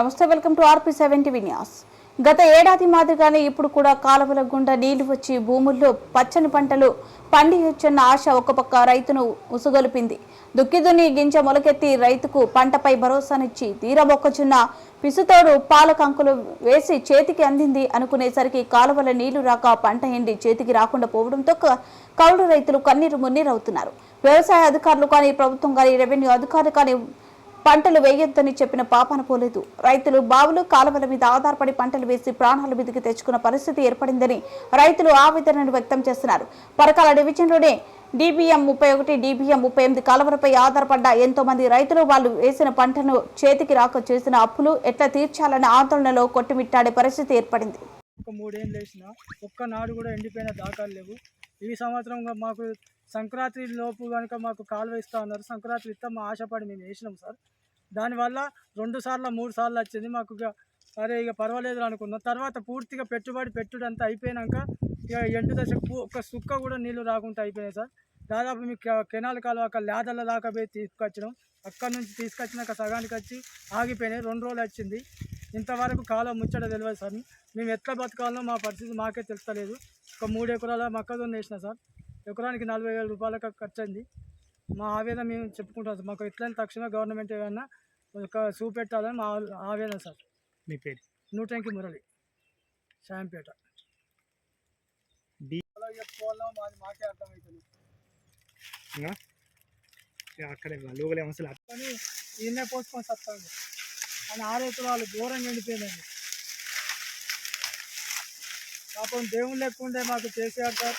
నమస్తే welcome to RP seventy Vinyas గత ఏడాది మాదిరిగానే ఇప్పుడు కూడా కాలువల గుండా నీళ్ళు వచ్చి భూముల్లో పచ్చని పంటలు పండియొచ్చన్న ఆశ ఒక పక్క రైతును ఉసుగొలిపింది. దుక్కిదుని గింజ మొలకెత్తి రైతుకు పంటపై భరోసానిచ్చి తీర మొక్కచున్న పిసుతోడు పాల కంకులు వేసి చేతికి అందింది అనుకునేసరికి కాలువల నీళ్ళు రాక పంట ఎండి చేతికి రాకుండా పోవడంతో కౌలు రైతులు కన్నీరు మున్నీరవుతున్నారు. వ్యవసాయ అధికారులు కానీ ప్రభుత్వం కానీ రెవెన్యూ అధికారులు కానీ పంటలు వేయొద్దని చెప్పిన పాపాన పోలేదు. రైతులు బావులు కాలువల మీద ఆధారపడి పంటలు వేసి ప్రాణాల మీదకి తెచ్చుకున్న పరిస్థితి ఏర్పడిందని రైతులు ఆవేదనను వ్యక్తం చేస్తున్నారు. పరకాల డివిజన్లోనే డీబీఎం ముప్పై ఒకటి డీబీఎం ముప్పై ఎనిమిది కాలువలపై ఆధారపడ్డ ఎంతో మంది రైతులు వాళ్ళు వేసిన పంటను చేతికి రాక చేసిన అప్పులు ఎట్లా తీర్చాలన్న ఆందోళనలో కొట్టుమిట్టాడే పరిస్థితి ఏర్పడింది. ఒక మూడేళ్ళు వేసిన ఒక్క నాడు కూడా ఎండిపోయిన దాఖలు లేవు. ఈ సంవత్సరం మాకు సంక్రాంతి లోపు కనుక మాకు కాలువ ఇస్తా ఉన్నారు. సంక్రాంతి ఇస్తా మా ఆశపడి మేము వేసినాం సార్. దానివల్ల రెండు సార్లు మూడు సార్లు వచ్చింది. మాకు ఇక సరే ఇక పర్వాలేదు అనుకున్నాం. తర్వాత పూర్తిగా పెట్టుబడి పెట్టుడంతా అయిపోయినాక ఇక ఎండు దశకు ఒక సుక్క కూడా నీళ్ళు రాకుండా అయిపోయినాయి సార్. దాదాపు మీకు కె- కెనాల్ కాలువ అక్కడ లేదల దాకా పోయి తీసుకొచ్చినాం. అక్కడి నుంచి తీసుకొచ్చినాక సగానికి వచ్చి ఆగిపోయినాయి. రెండు రోజులు వచ్చింది. ఇంతవరకు కాలం ముచ్చట తెలియదు సార్. మేము ఎట్లా బతకాలో మా పరిస్థితి మాకే తెలుస్తలేదు. ఒక మూడు ఎకరాల మొక్కజొన్న వేసిన సార్. ఎకరానికి నలభై వేల రూపాయలకు ఖర్చు అయింది మా ఆవేదన మేము చెప్పుకుంటాం సార్. మాకు ఎట్లయినా తక్షణ గవర్నమెంట్ ఏమైనా ఒక చూపెట్టాలని మా ఆవేదన సార్. మీ పేరు? నూటంకి మురళి శాంపేట చెప్పుకోవాలో మాది మాకే అర్థమవుతుంది అక్కడే లోకల్ సమస్యలు కానీ ఈయనే పోసుకొని సత్తాను అని ఆరు ఎకరాలు ఘోరంగా ఎండిపోయిందండి. పాపం దేవుని లేకుండే మాకు కేసీఆర్ సార్.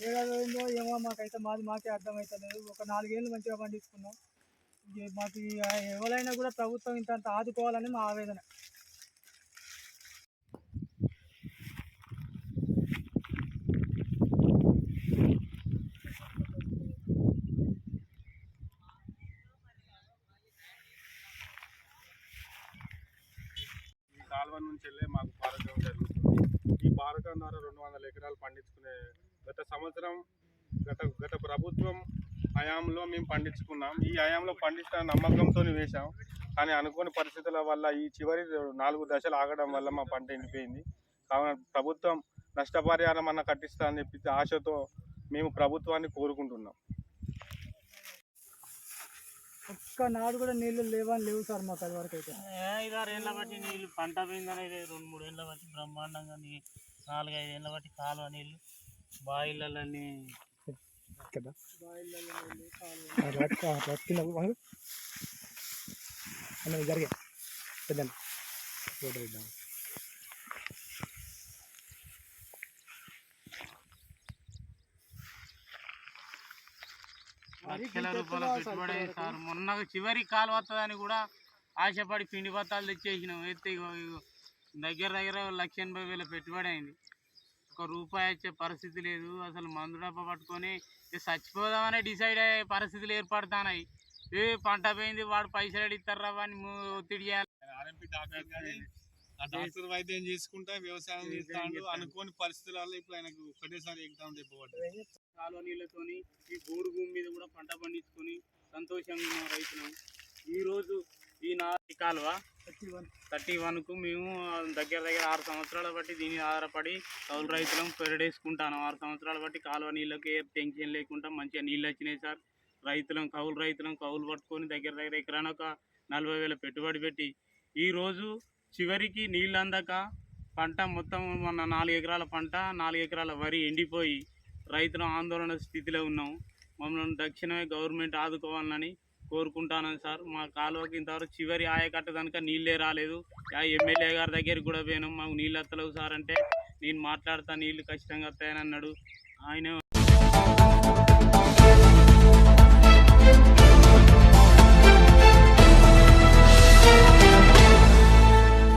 ఏడాదో ఏమో మాకైతే మాది మాకే అర్థమవుతలేదు ఒక నాలుగేళ్ళు మంచిగా పండించుకున్నాం. మాకు ఎవరైనా కూడా ప్రభుత్వం ఇంత అంత ఆదుకోవాలని మా ఆవేదన. కాలువ నుంచి వెళ్ళే మాకు పారదం జరుగుతుంది ఈ పారకం ద్వారా రెండు వందల ఎకరాలు పండించుకునే గత సంవత్సరం గత గత ప్రభుత్వం హయాంలో మేము పండించుకున్నాం. ఈ హయాంలో పండిస్తున్న నమ్మకంతో వేశాం. కానీ అనుకోని పరిస్థితుల వల్ల ఈ చివరి నాలుగు దశలు ఆగడం వల్ల మా పంట ఎండిపోయింది. కావున ప్రభుత్వం నష్టపరిహారం అన్న కట్టిస్తా అని చెప్పి ఆశతో మేము ప్రభుత్వాన్ని కోరుకుంటున్నాం. ఒక్క నాడు కూడా నీళ్ళు లేవని లేవు సార్ మాకు అది వరకు అయితే. ఐదారు ఏళ్ళ బట్టి నీళ్ళు పంట పోయిందని రెండు మూడు ఏళ్ళ బట్టి బ్రహ్మాండంగా నీ నాలుగైదు ఏళ్ళ బట్టి కాలువ నీళ్ళు బాయిలన్నీ కదా? జరిగా. పెద్ద లక్షల రూపాయల పెట్టుబడి సార్. మొన్న చివరి కాలు వస్తుందని కూడా ఆశపడి పిండి బత్తాలు తెచ్చేసినాం. ఎత్తే ఇగో దగ్గర దగ్గర లక్ష ఎనభై వేల పెట్టుబడి అయింది. ఒక రూపాయి వచ్చే పరిస్థితి లేదు. అసలు మందు డబ్బా పట్టుకొని చచ్చిపోదామనే డిసైడ్ అయ్యే పరిస్థితులు ఏర్పడుతున్నాయి. ఏ పంట పోయింది వాడు పైసలు అడిగితారా వాడిని ము- ఒత్తిడి చేయాలి. ఆర్ఎంపీ డాక్టర్ వైద్యం చేసుకుంటా వ్యవసాయం చేస్తాడు అనుకోని పరిస్థితుల వల్ల ఇప్పుడు ఆయనకు ఒకటేసారి ఎగ్జామ్ చెప్పబడ్డది కాలువ నీళ్ళతోని ఈ గోడు భూమి మీద కూడా పంట పండించుకొని సంతోషంగా ఉన్నాం రైతులం. ఈ రోజు ఈ నాటి కాలువ థర్టీ వన్కు మేము దగ్గర దగ్గర ఆరు సంవత్సరాల బట్టి దీని ఆధారపడి కౌలు రైతులం పెరడేసుకుంటాను. ఆరు సంవత్సరాల బట్టి కాలువ నీళ్ళకి ఏ టెన్షన్ లేకుండా మంచిగా నీళ్ళు వచ్చినాయి సార్. రైతులం కౌలు రైతులం కౌలు పట్టుకొని దగ్గర దగ్గర ఎకరాన ఒక నలభై వేల పెట్టుబడి పెట్టి ఈ రోజు చివరికి నీళ్ళు అందక పంట మొత్తం మన నాలుగు ఎకరాల పంట నాలుగు ఎకరాల వరి ఎండిపోయి రైతులు ఆందోళన స్థితిలో ఉన్నాం. మమ్మల్ని తక్షణమే గవర్నమెంట్ ఆదుకోవాలని కోరుకుంటాను సార్. మా కాలువకి ఇంతవరకు చివరి ఆయకట్ట కనుక నీళ్ళే రాలేదు. ఆ ఎమ్మెల్యే గారి దగ్గరికి కూడా పోయినాం. మాకు నీళ్ళు వస్తలేవు సార్ అంటే నేను మాట్లాడతా నీళ్ళు ఖచ్చితంగా వస్తాయని అన్నాడు. ఆయన